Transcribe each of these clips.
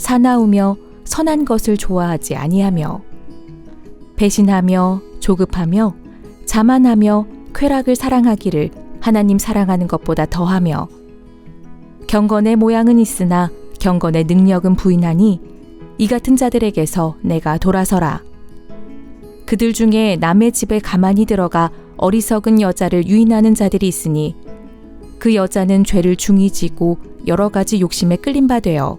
사나우며 선한 것을 좋아하지 아니하며 배신하며 조급하며 자만하며 쾌락을 사랑하기를 하나님 사랑하는 것보다 더하며 경건의 모양은 있으나 경건의 능력은 부인하니 이 같은 자들에게서 내가 돌아서라. 그들 중에 남의 집에 가만히 들어가 어리석은 여자를 유인하는 자들이 있으니 그 여자는 죄를 중히 지고 여러 가지 욕심에 끌린 바 되어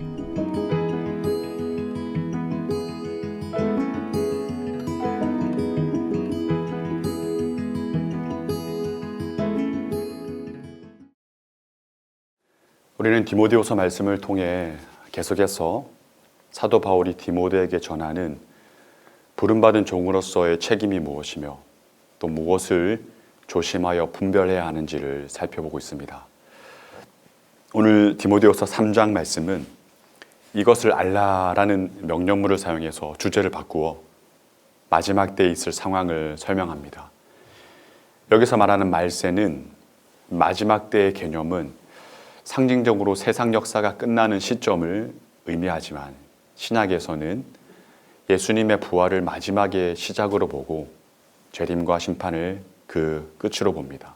우리는 디모데후서 말씀을 통해 계속해서 사도 바울이 디모데에게 전하는 부름받은 종으로서의 책임이 무엇이며 또 무엇을 조심하여 분별해야 하는지를 살펴보고 있습니다. 오늘 디모데후서 3장 말씀은 이것을 알라라는 명령문을 사용해서 주제를 바꾸어 마지막 때에 있을 상황을 설명합니다. 여기서 말하는 말세는 마지막 때의 개념은 상징적으로 세상 역사가 끝나는 시점을 의미하지만 신약에서는 예수님의 부활을 마지막의 시작으로 보고 재림과 심판을 그 끝으로 봅니다.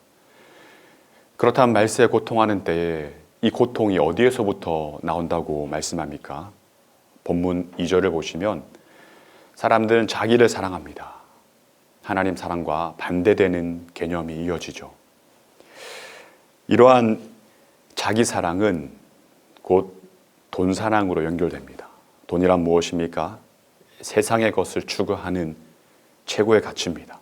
그렇다면 말세에 고통하는 때에 이 고통이 어디에서부터 나온다고 말씀합니까? 본문 2절을 보시면 사람들은 자기를 사랑합니다. 하나님 사랑과 반대되는 개념이 이어지죠. 이러한 자기 사랑은 곧 돈 사랑으로 연결됩니다. 돈이란 무엇입니까? 세상의 것을 추구하는 최고의 가치입니다.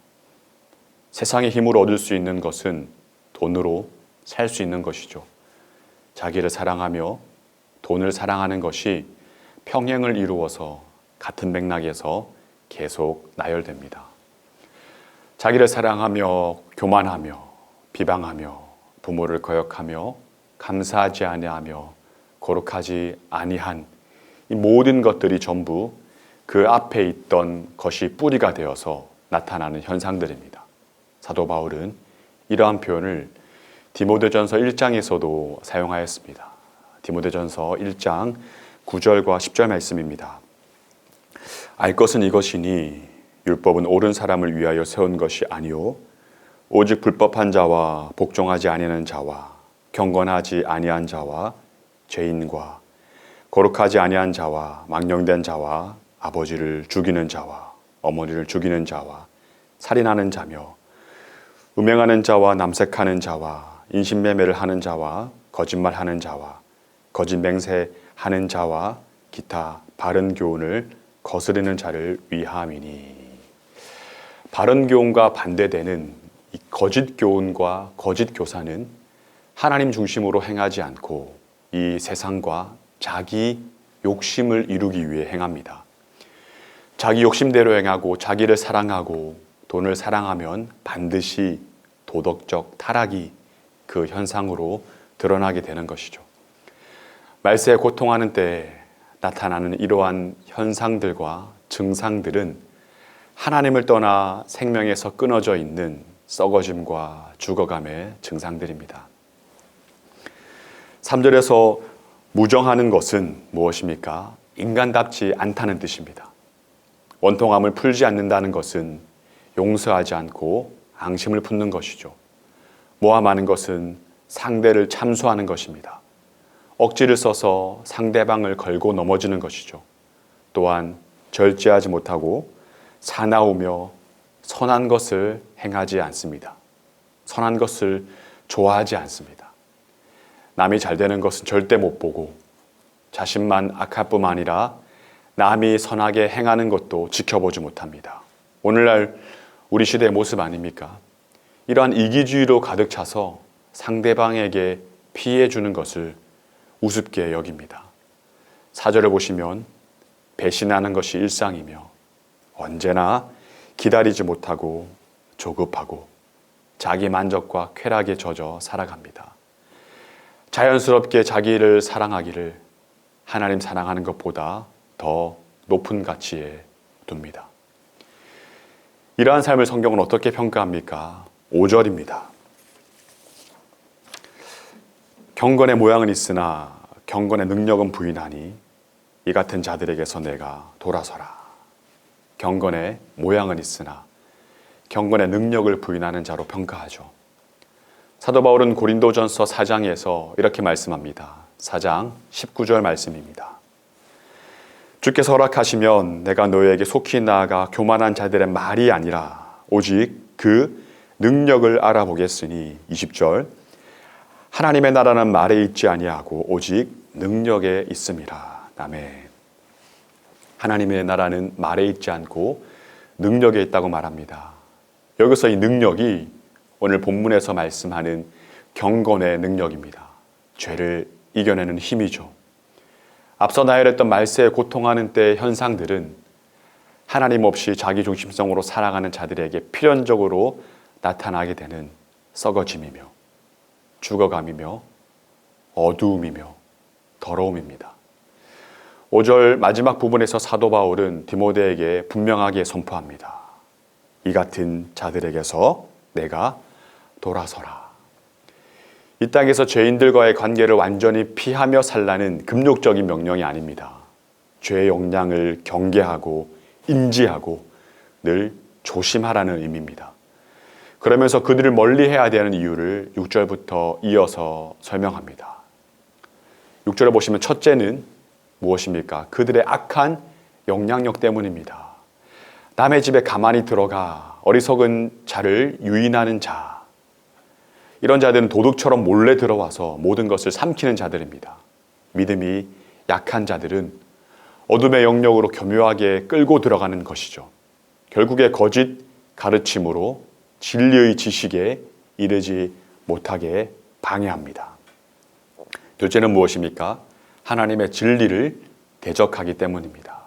세상의 힘으로 얻을 수 있는 것은 돈으로 살 수 있는 것이죠. 자기를 사랑하며 돈을 사랑하는 것이 평행을 이루어서 같은 맥락에서 계속 나열됩니다. 자기를 사랑하며 교만하며 비방하며 부모를 거역하며 감사하지 아니하며 거룩하지 아니한 이 모든 것들이 전부 그 앞에 있던 것이 뿌리가 되어서 나타나는 현상들입니다. 사도 바울은 이러한 표현을 디모데전서 1장에서도 사용하였습니다. 디모데전서 1장 9절과 10절 말씀입니다. 알 것은 이것이니 율법은 옳은 사람을 위하여 세운 것이 아니요 오직 불법한 자와 복종하지 아니하는 자와 경건하지 아니한 자와 죄인과 거룩하지 아니한 자와 망령된 자와 아버지를 죽이는 자와 어머니를 죽이는 자와 살인하는 자며 음행하는 자와 남색하는 자와 인신매매를 하는 자와 거짓말하는 자와 거짓 맹세하는 자와 기타 바른 교훈을 거스르는 자를 위함이니. 바른 교훈과 반대되는 이 거짓 교훈과 거짓 교사는 하나님 중심으로 행하지 않고 이 세상과 자기 욕심을 이루기 위해 행합니다. 자기 욕심대로 행하고 자기를 사랑하고 돈을 사랑하면 반드시 도덕적 타락이 그 현상으로 드러나게 되는 것이죠. 말세에 고통하는 때 나타나는 이러한 현상들과 증상들은 하나님을 떠나 생명에서 끊어져 있는 썩어짐과 죽어감의 증상들입니다. 3절에서 무정하는 것은 무엇입니까? 인간답지 않다는 뜻입니다. 원통함을 풀지 않는다는 것은 용서하지 않고 앙심을 품는 것이죠. 모함하는 것은 상대를 참수하는 것입니다. 억지를 써서 상대방을 걸고 넘어지는 것이죠. 또한 절제하지 못하고 사나우며 선한 것을 행하지 않습니다. 선한 것을 좋아하지 않습니다. 남이 잘 되는 것은 절대 못 보고 자신만 악할 뿐만 아니라 남이 선하게 행하는 것도 지켜보지 못합니다. 오늘날 우리 시대의 모습 아닙니까? 이러한 이기주의로 가득 차서 상대방에게 피해 주는 것을 우습게 여깁니다. 사절을 보시면 배신하는 것이 일상이며 언제나 기다리지 못하고 조급하고 자기 만족과 쾌락에 젖어 살아갑니다. 자연스럽게 자기를 사랑하기를 하나님 사랑하는 것보다 더 높은 가치에 둡니다. 이러한 삶을 성경은 어떻게 평가합니까? 5절입니다. 경건의 모양은 있으나 경건의 능력은 부인하니 이 같은 자들에게서 내가 돌아서라. 경건의 모양은 있으나 경건의 능력을 부인하는 자로 평가하죠. 사도 바울은 고린도전서 4장에서 이렇게 말씀합니다. 4장 19절 말씀입니다. 주께서 허락하시면 내가 너희에게 속히 나아가 교만한 자들의 말이 아니라 오직 그 능력을 알아보겠으니 20절 하나님의 나라는 말에 있지 아니하고 오직 능력에 있음이라. 아멘. 하나님의 나라는 말에 있지 않고 능력에 있다고 말합니다. 여기서 이 능력이 오늘 본문에서 말씀하는 경건의 능력입니다. 죄를 이겨내는 힘이죠. 앞서 나열했던 말세에 고통하는 때의 현상들은 하나님 없이 자기 중심성으로 살아가는 자들에게 필연적으로 나타나게 되는 썩어짐이며 죽어감이며 어두움이며 더러움입니다. 5절 마지막 부분에서 사도 바울은 디모데에게 분명하게 선포합니다. 이 같은 자들에게서 내가 돌아서라. 이 땅에서 죄인들과의 관계를 완전히 피하며 살라는 금욕적인 명령이 아닙니다. 죄의 용량을 경계하고 인지하고 늘 조심하라는 의미입니다. 그러면서 그들을 멀리 해야 되는 이유를 6절부터 이어서 설명합니다. 6절을 보시면 첫째는 무엇입니까? 그들의 악한 영향력 때문입니다. 남의 집에 가만히 들어가 어리석은 자를 유인하는 자. 이런 자들은 도둑처럼 몰래 들어와서 모든 것을 삼키는 자들입니다. 믿음이 약한 자들은 어둠의 영역으로 교묘하게 끌고 들어가는 것이죠. 결국에 거짓 가르침으로 진리의 지식에 이르지 못하게 방해합니다. 둘째는 무엇입니까? 하나님의 진리를 대적하기 때문입니다.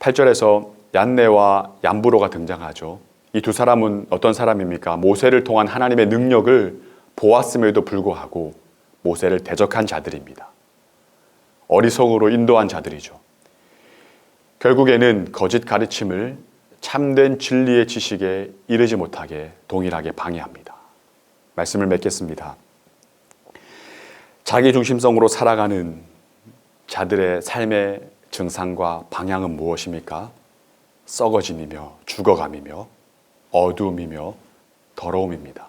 8절에서 얀네와 얀브로가 등장하죠. 이 두 사람은 어떤 사람입니까? 모세를 통한 하나님의 능력을 보았음에도 불구하고 모세를 대적한 자들입니다. 어리석으로 인도한 자들이죠. 결국에는 거짓 가르침을 참된 진리의 지식에 이르지 못하게 동일하게 방해합니다. 말씀을 맺겠습니다. 자기 중심성으로 살아가는 자들의 삶의 증상과 방향은 무엇입니까? 썩어짐이며 죽어감이며 어두움이며 더러움입니다.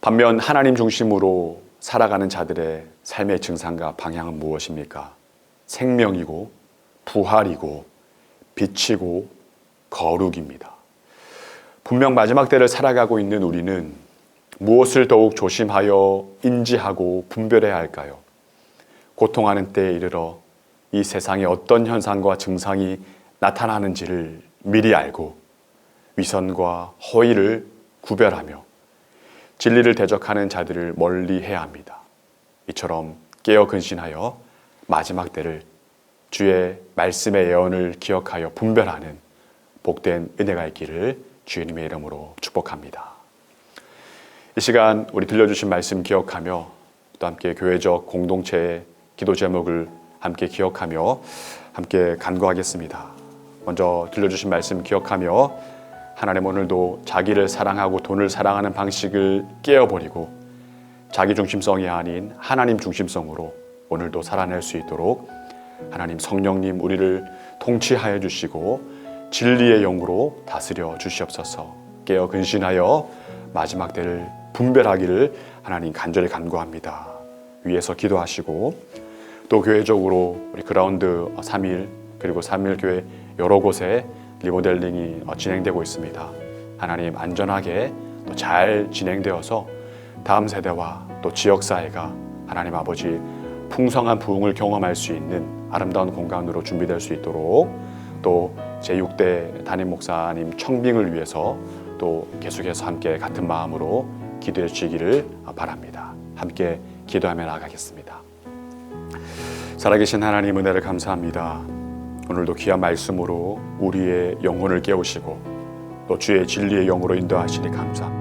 반면 하나님 중심으로 살아가는 자들의 삶의 증상과 방향은 무엇입니까? 생명이고 부활이고 빛이고 거룩입니다. 분명 마지막 때를 살아가고 있는 우리는 무엇을 더욱 조심하여 인지하고 분별해야 할까요? 고통하는 때에 이르러 이 세상에 어떤 현상과 증상이 나타나는지를 미리 알고 위선과 허위를 구별하며 진리를 대적하는 자들을 멀리 해야 합니다. 이처럼 깨어 근신하여 마지막 때를 주의 말씀의 예언을 기억하여 분별하는 복된 은혜가 있기를 주님의 이름으로 축복합니다. 이 시간 우리 들려주신 말씀 기억하며 또 함께 교회적 공동체의 기도 제목을 함께 기억하며 함께 간구하겠습니다. 먼저 들려주신 말씀 기억하며 하나님 오늘도 자기를 사랑하고 돈을 사랑하는 방식을 깨어버리고 자기 중심성이 아닌 하나님 중심성으로 오늘도 살아낼 수 있도록 하나님 성령님 우리를 통치하여 주시고 진리의 영으로 다스려 주시옵소서 깨어 근신하여 마지막 때를 분별하기를 하나님 간절히 간구합니다. 위에서 기도하시고 또 교회적으로 우리 그라운드 3일 그리고 삼일교회 여러 곳에 리모델링이 어, 진행되고 있습니다. 하나님 안전하게 또 잘 진행되어서 다음 세대와 또 지역 사회가 하나님 아버지 풍성한 부흥을 경험할 수 있는 아름다운 공간으로 준비될 수 있도록 또 제6대 담임 목사님 청빙을 위해서 또 계속해서 함께 같은 마음으로 기도해 주시기를 바랍니다. 함께 기도하며 나가겠습니다. 살아계신 하나님 은혜를 감사합니다. 오늘도 귀한 말씀으로 우리의 영혼을 깨우시고 또 주의 진리의 영으로 인도하시니 감사합니다.